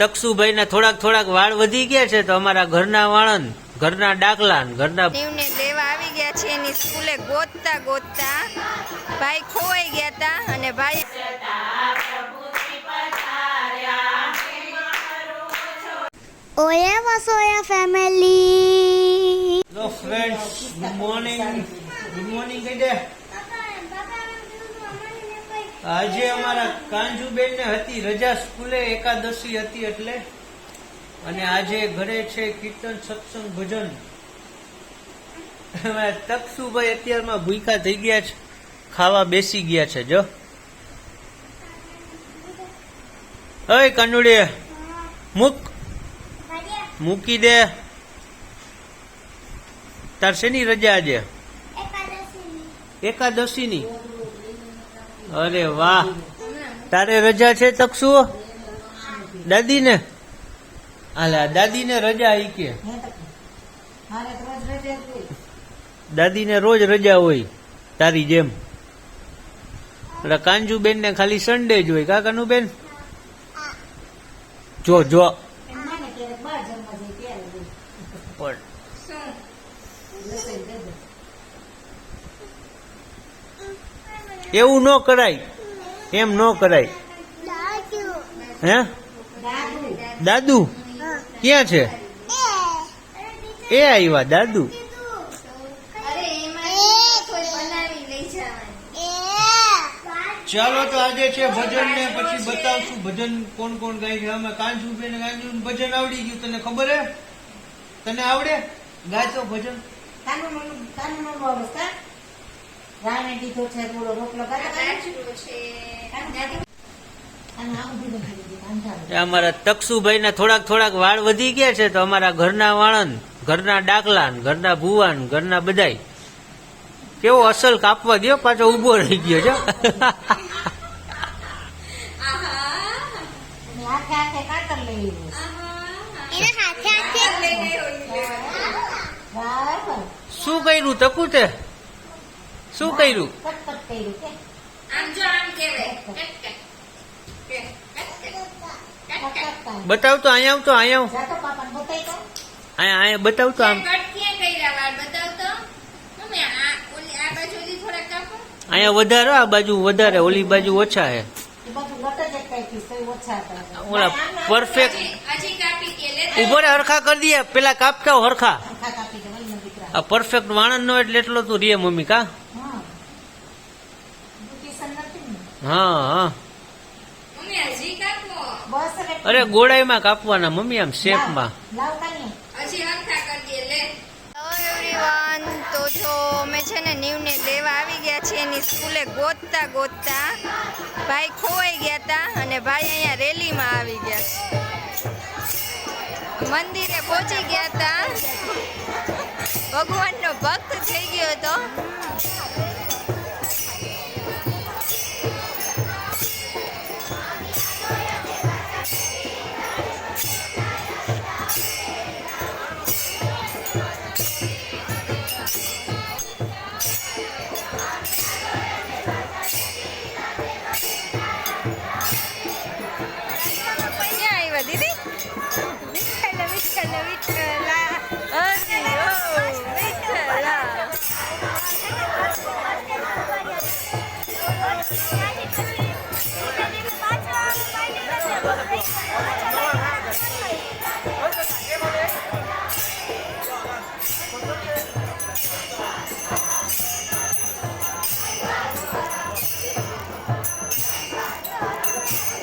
તકસુભાઈના થોડાક થોડાક વાળ વધી ગયા છે તો અમારા ઘરના વાળન ઘરના ડાકલા ને ઘરના લેવા આવી ગયા છે એની સ્કૂલે ગોતતા ગોતતા ભાઈ ખોવાઈ ગયા હતા અને ભાઈ ઓએ Vasoya family friends good morning good morning કહી દે? આજે અમારા કાંજુબેન ને હતી રજા સ્કૂલે એકાદશી હતી એટલે. અને આજે ઘરે છે કીર્તન સત્સંગ ભજન. તકસુભાઈ અત્યારમાં ભૂખા થઈ ગયા છે. ખાવા બેસી ગયા છે જો. હવે કાનુડી મૂક. મૂકી દે. તાર શેની રજા આજે? એકાદશીની. અરે વાહ. તારે રજા છે તકસુ દાદી ને હાલા દાદી ને રજા ઈ કે. દાદી ને રોજ રજા હોય, તારી જેમ. એટલે કાંજુબેન ને ખાલી સન્ડે જ હોય. કાકાનું બેન? જો જો. એવું ન કરાય. એમ ન કરાય. હે? દાદુ? ક્યાં છે? એ આવ્યા દાદુ? ચાલો તો આજે છે ભજન ને પછી બતાવશું. ભજન કોણ કોણ ગાય છે? અમે કાંજુ બેન કાંજુ ભજન આવડી ગયું. તને ખબર હે? તને આવડે? ગાય તો ભજન. રાણે દીધો છે થોડો રોટલો. અમારા તકસુભાઈ ના થોડાક થોડાક વાળ વધી ગયા છે તો અમારા ઘરના વાળન ઘરના ડાકલા ને ઘરના ભુવાન ઘરના બધાય. કેવો અસલ કાપવા દો પાછો ઊભો રહી ગયો છે. શું કર્યું તકુ તે શું કર્યું? બતાવ તો, અહીંયા આવ તો, અહીંયા આવ. અહીંયા બતાવ તો આમ. અહીંયા વધારે, આ બાજુ વધારે, ઓલી બાજુ ઓછા હતા ઓલા પરફેક્ટ ઊભો રે, હરખા કરી દે પેલા કાપતા હરખા. આ પરફેક્ટ વાણંદ નો એટલે એટલો તું રે મમ્મી કા હા બ્યુટીશન નથી ને હા હા. ગોળાઈ અરે ગોળાઈમાં કાપવાના મમ્મી આમ શેપમાં તો જો અમે છે ને નીવને લેવા આવી ગયા છે એની સ્કૂલે ગોતતા ગોતતા ભાઈ ખોવાઈ ગયા હતા અને ભાઈ અહીંયા રેલીમાં આવી ગયા છે. મંદિરે પહોંચી ગયા હતા ભગવાનનો ભક્ત થઈ ગયો હતો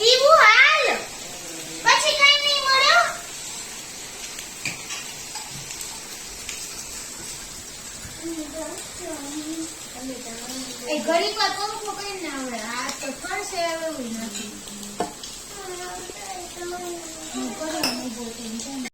દીવું હાલ? પછી કઈ નહીં મળ્યો એ ઘડીક વાર પંખો કરીને આવડે. આ તો ફરશે એવું નથી. કરો